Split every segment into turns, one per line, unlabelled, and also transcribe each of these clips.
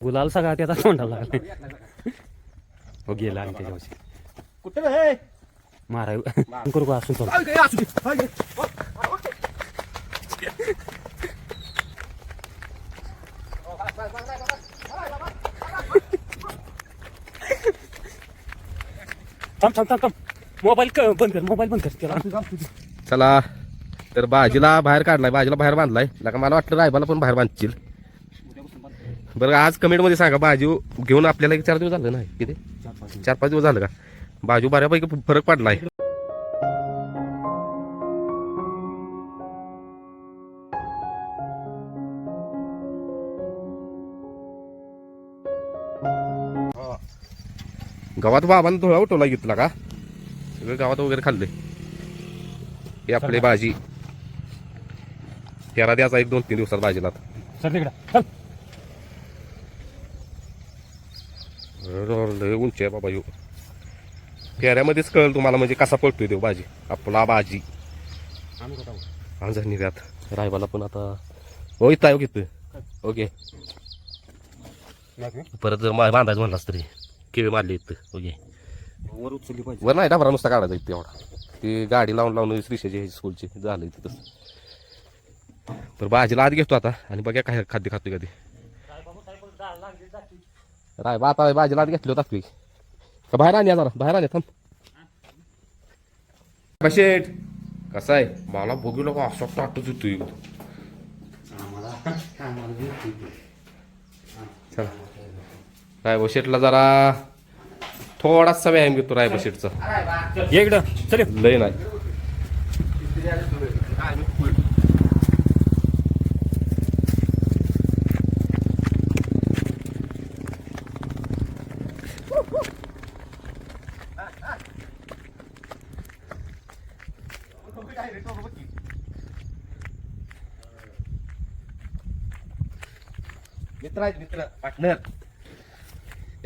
गुलाल सगळा त्याचा तोंडाला. लागला हो गेला आणि त्याच्यावरची
कुठे रे
माराय करू का असून
दे हाय गे.
थांब थांब थांब थांब. मोबाईल बंद कर मोबाईल बंद कर. त्याला.
चला तर बाजीला बाहेर काढलाय बाजीला बाहेर बांधलाय. नका मला वाटलं रायबाला पण बाहेर बांधशील बरं आज कमेंटमध्ये सांगा बाजू घेऊन आपल्याला एक चार दिवस झालं ना किती चार पाच दिवस झालं का? बाजू बऱ्यापैकी फरक पडलाय. गावात बाबांना थोडा उठवला घेतला का? सगळं गावात वगैरे खाल्ले हे आपले भाजी. त्याला द्यायचा एक दोन तीन दिवसात भाजीला
सर तिकडं चल
अरे, लय उंच आहे बाबा ह्यो. फेऱ्यामध्येच कळलं तुम्हाला म्हणजे कसा पडतोय देव भाजी आपला भाजी? आमचा निर्यात रायबाला पण आता होय ताय घेतोय. ओके. परत जर मा- बांधायचं म्हणलास तरी केळी मारली इथं. ओके.
वर उचलली पाहिजे.
वर नाही डाबरा नुसता काढायचा इथे एवढा. ती गाडी लावून लावून श्रीशाची स्कूलची झालं इथे तसं. तर भाजीला आत घेतो आता. आणि बघा काय खाद्य खातोय कधी. राय बा आता भाजीला आत घेतली होता तुम्ही का बाहेर आणि जरा बाहेर आणि थांब शेठ कसा आहे मला बघू का असं टाटच होतोय चला रायबा शेठला जरा थोडासा व्यायाम घेतो रायबा शेठचा
ये इकडं चल
लय नाही मित्र आहेत मित्र पार्टनर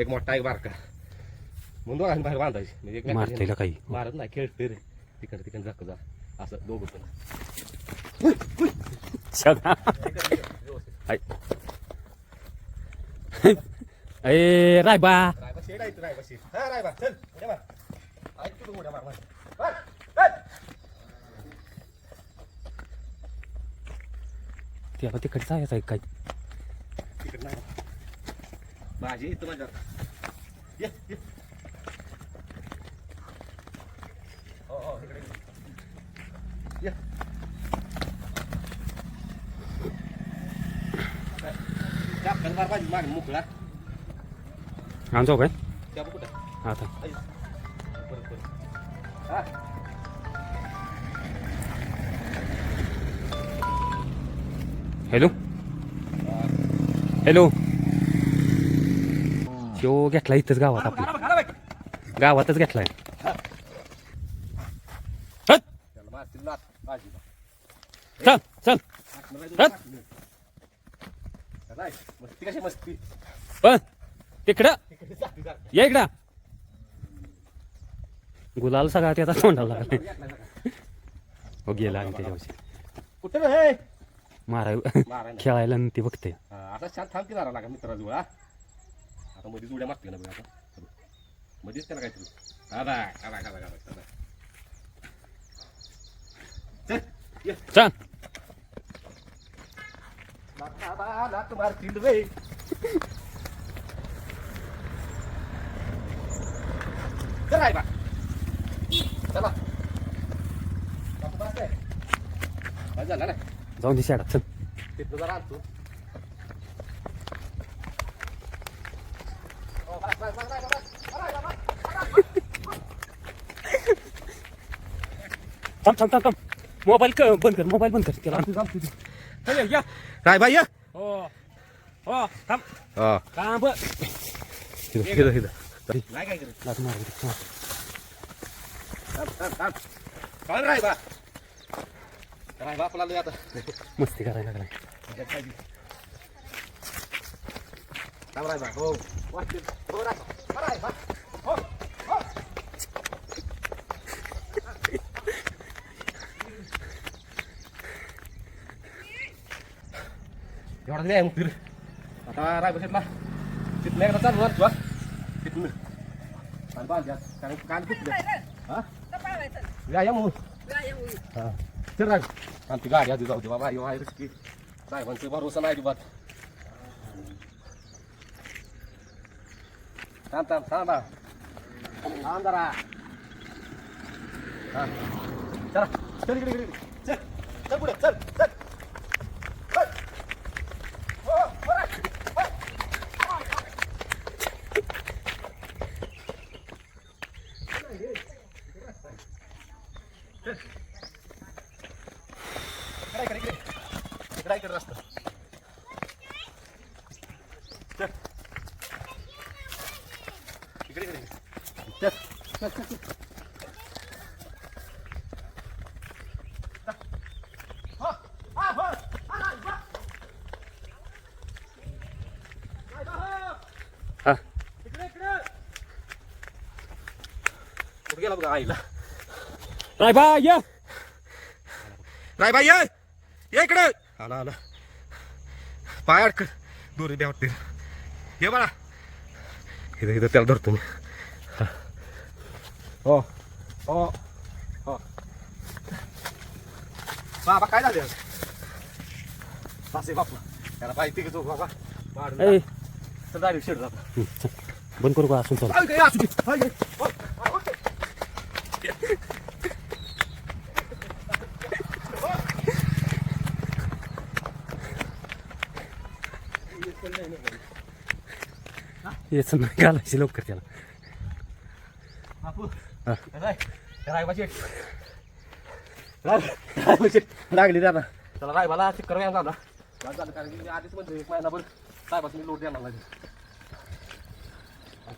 एक मोठा एक बारका. म्हणून दोघांनी बाहेर बांधायची. म्हणजे
काही?
मारत नाही खेळते रे. तिकडे तिकडे जाक जा असं दोघं पण.
ए
रायबा. शेड आहे तू रायबा शेड. हा रायबा चल. उड्या मार ऐक तू उड्या मार मार मार
त्याला तिकडे जायचं आहे काय
तिकडे नाही माझी इथं माझ्या ये ये. हो हो इकडे ये. ये. मार माझी मोकळा.
आणतो काय
त्या बघ कुठं
आता
हा.
हॅलो. हॅलो. शो घेतला इथंच गावात आपल्या गावातच घेतलाय. चल. चल हट.
काय मस्ती कशी मस्ती
पण तिकडं. ये इकडं. गुलाल सगळा त्याचा तोंडाला लागला हो गेला आणि त्याच्यावरची
कुठे रे
माराय
माराय
खेळायला ते बघते.
आता शांत थांब की जरा लागा मित्राजवळ आता मध्येच उड्या मारते ना बघ आता मध्येच त्याला काहीतरी हा बाय हा बाय हा हा हा. चल, ये.
चल
लाथा बा. चल आहे बा. चला बापू बस काय? बस झालं ना
जाऊन दे शाळा चल
तिथं जरा आणतो हो, बस, बस, बस, बस, बस. बस, बस, बस.
थांब थांब थांब थांब. मोबाईल क बंद कर मोबाईल बंद कर. त्याला चल, या,
काय बाई ये.
हो हो थांब.
हा.
थांब.
इथं, इथं, इथं. नाही काय करत.
लाथ मार हा.
थांब, थांब, थांब. काय राय बा. राय बा आपला लय आता.
मस्ती करायला लागलाय.
थांब राय बा हो वाटते. हो राय बा. राय बा. हो, हो. एवढा द्या मग फिर आता राय बसला तिथनं एकदा चालू मारतो तिथनं आणि बांध्या कारण काल कुठलं हा या या मग हा चल राग आमची गाडी आधी जाऊ दे बाबा येऊ आहे की साहेबांचे भरोसा नाही अजिबात थांब थांब थांबा थांब जरा हा चला चल इकडे इकडे इकडे. चल चल पुढे चल चल चल. हो, बरं. हो. इकडे, इकडे, इकडे. इकडे, इकडे रस्ता. चल. इकडे, इकडे, इकडे. चल, चल, चल, चल. हा, हा, हा.
हा
इकडे, इकडे. बघा आईला
रायबा ये
राय बाई ये ये इकडे आला आला पाय अडकत दोरी द्या वाटते ये बाळा इथं इथं त्याला धरतो मी हा. हो हो बाबा काय झालं असे बापू त्याला माहिती की तो बाबा मारून
ए
तर डायरेक्ट शेड जातो.
बंद करू का असून चल
काय असू दे काय काय? हो, हो, हो.
याच नाही घालायची लवकर त्याला हा.
लागली त्याला त्याला रायबाला चक्कर व्यायाम मी आधीच म्हणतो एक महिनाभर साहेबाचं मी लोट द्यायला लागेल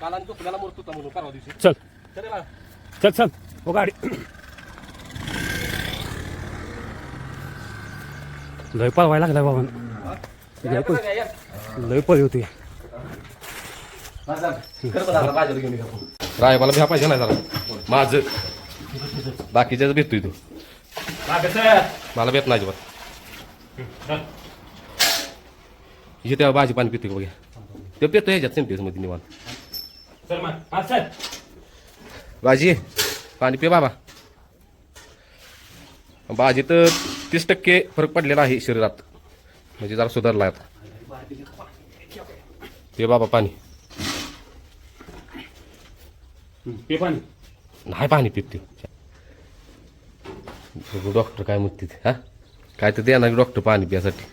काल आणि चुकल्याला मोरत होता म्हणून परवा दिवशी
चल
चल
चल चल हो गाडी लय पळवायला लागलाय बाबा. लय पळी होती.
राय मला रायबाला भ्या पाहिजे नाही झाला. माझं. बाकीच्याच भेटतोय तू. मला भेट नाही अजिबात. इथे तेव्हा भाजी पाणी पितो बघ्या. बघा ते पितो ह्याच्यात
सेंटेन्समध्ये निवान
भाजी पाणी पे बाबा. भाजी तर तीस टक्के फरक पडलेला आहे शरीरात. म्हणजे जरा सुधारला आता. पे बाबा पाणी.
पे पाणी.
नाही पाणी पित ते. डॉक्टर काय म्हणते ते, हा? काय तर देणार डॉक्टर पाणी पियासाठी.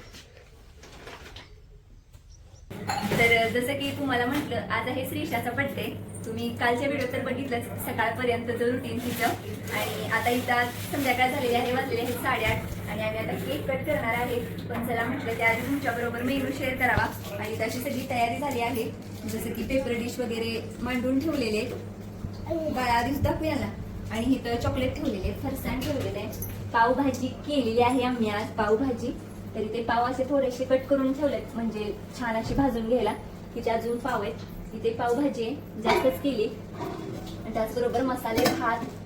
तर जसं की तुम्हाला म्हटलं आज आहे श्रीषाचा बड्डे तुम्ही कालच्या व्हिडिओ तर बघितलंच सकाळपर्यंतचं रुटीन तिचं. आणि आता इथं संध्याकाळ झालेली आहे वाजलेले आहेत साडेआठ. आणि आम्ही आता केक कट करणार आहे. पण चला म्हटलं त्याआधी तुमच्याबरोबर मेनू शेअर करावा. आणि त्याची सगळी तयारी झाली आहे. जसं की पेपर डिश वगैरे मांडून ठेवलेले. बाळा आधीच दाखवूया आणि इथं चॉकलेट ठेवलेले फरसाण ठेवलेले आहे. पावभाजी केलेली आहे आम्ही आज पावभाजी. तरी ते पाव असे थोडेसे कट करून ठेवलेत. म्हणजे छान अशी भाजून घ्यायला. तिथे अजून पाव आहेत. तिथे पावभाजी आहे. जास्तच केली. आणि त्याचबरोबर मसाले भात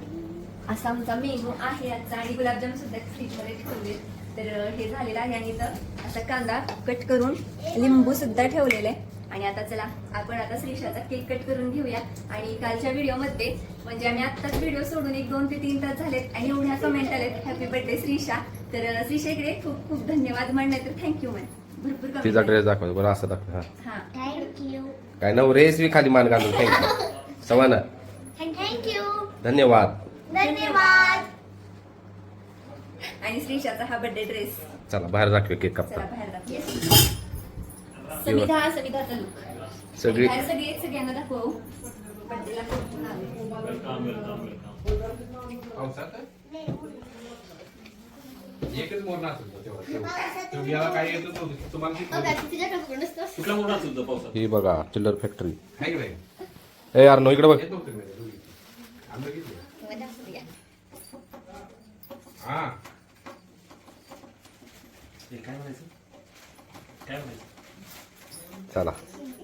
असा आमचा मेनू आहे आजचा. आणि गुलाबजाम सुद्धा फ्रीजमध्ये ठेवले तर हे झालेलं आहे आणि इथं असा कांदा कट करून लिंबू सुद्धा ठेवलेले आहे. आणि आता चला आपण आता श्रीषाचा केक कट करून घेऊया. आणि कालच्या व्हिडिओमध्ये म्हणजे आम्ही आत्ताच व्हिडिओ सोडून एक दोन ते तीन तास झालेत आणि एवढ्या कमेंट आलेत हॅपी बर्थडे श्रीषा तर श्रीषा इकडे खूप खूप धन्यवाद म्हणणं तर थँक्यू म्हण भरपूर
तिचा ड्रेस दाखव बरं असं दाखव हा. काय नव रेस बी खाली मान घालून. Thank you savanna.
थँक्यू
धन्यवाद.
धन्यवाद.
आणि श्रीषाचा हा बर्थडे ड्रेस
चला बाहेर दाखवे केक
चला
कापता
बाहेर सविधा सविधाचा लुक
सगळी
बाहेर सगळे सगळ्यांना दाखवू. बर्थडेला कुठून आले
एकच मोरणा तेव्हा. काय येत तुम्हाला
तुझ्याकडे नसतं
कुठला मोठा सुद्धा पावसात?
ही बघा चिल्लर फॅक्टरी ए यार नो इकडे बघ.
काय म्हणायचं
चला
की happy birthday to you happy birthday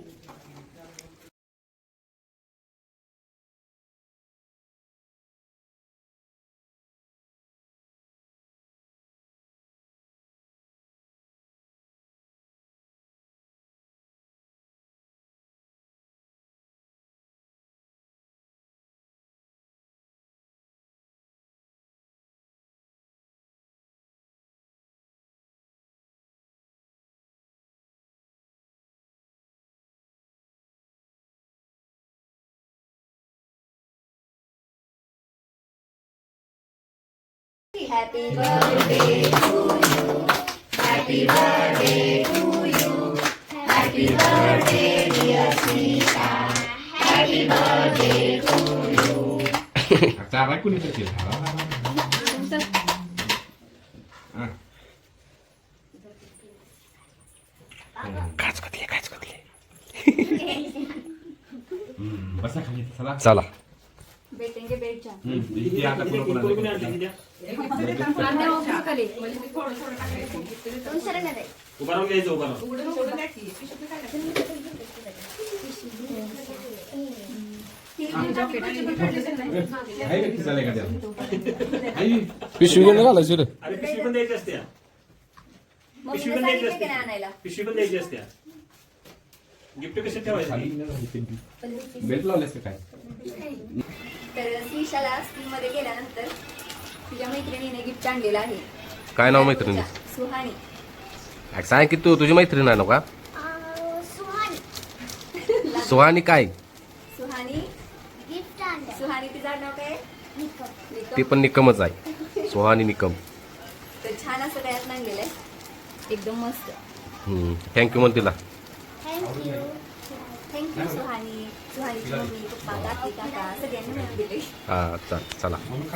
to you happy birthday dear Shrisha happy birthday to you
चारा कुणी करतील काच कधी काच कधी
बसा खाली चला
चला
बेटेंगे बेट जा
इथे आता कोणा कोणाला
कोणी आणलं किती?
दोन सरंगा दे.
उभा राहून घ्यायचं उभा राहून
आहे व्यक्ती चालेल का त्याला आई
पिशवी घेऊन घालायची रे
अरे पिशवी पण द्यायची असते पिशवी पण द्यायची
सांगितलं की नाही
असते
आणायला
पिशवी पण द्यायची असते गिफ्ट कशी ठेवायची
बेल्ट लावलेस का काय
तर श्रीशाला स्कूलमध्ये गेल्यानंतर तिच्या मैत्रिणीने गिफ्ट आणलेलं आहे.
काय नाव मैत्रिणी
सुहानी.
अरे सांग की तू तुझी मैत्रीण आहे ना का?
सुहानी.
सुहानी काय?
सुहानी.
गिफ्ट आणलं
सुहानी तिचं नाव काय.
ते पण निकमच आहे. सुहानी निकम.
तर छान असं तयार आणलेलं आहे. एकदम मस्त.
थँक्यू म्हण तिला.
थँक्यू
सुहानी सुहानीची मम्मी पप्पा काकी काका सगळ्यांनी मिळून दिले
हा चल चला
म्हणून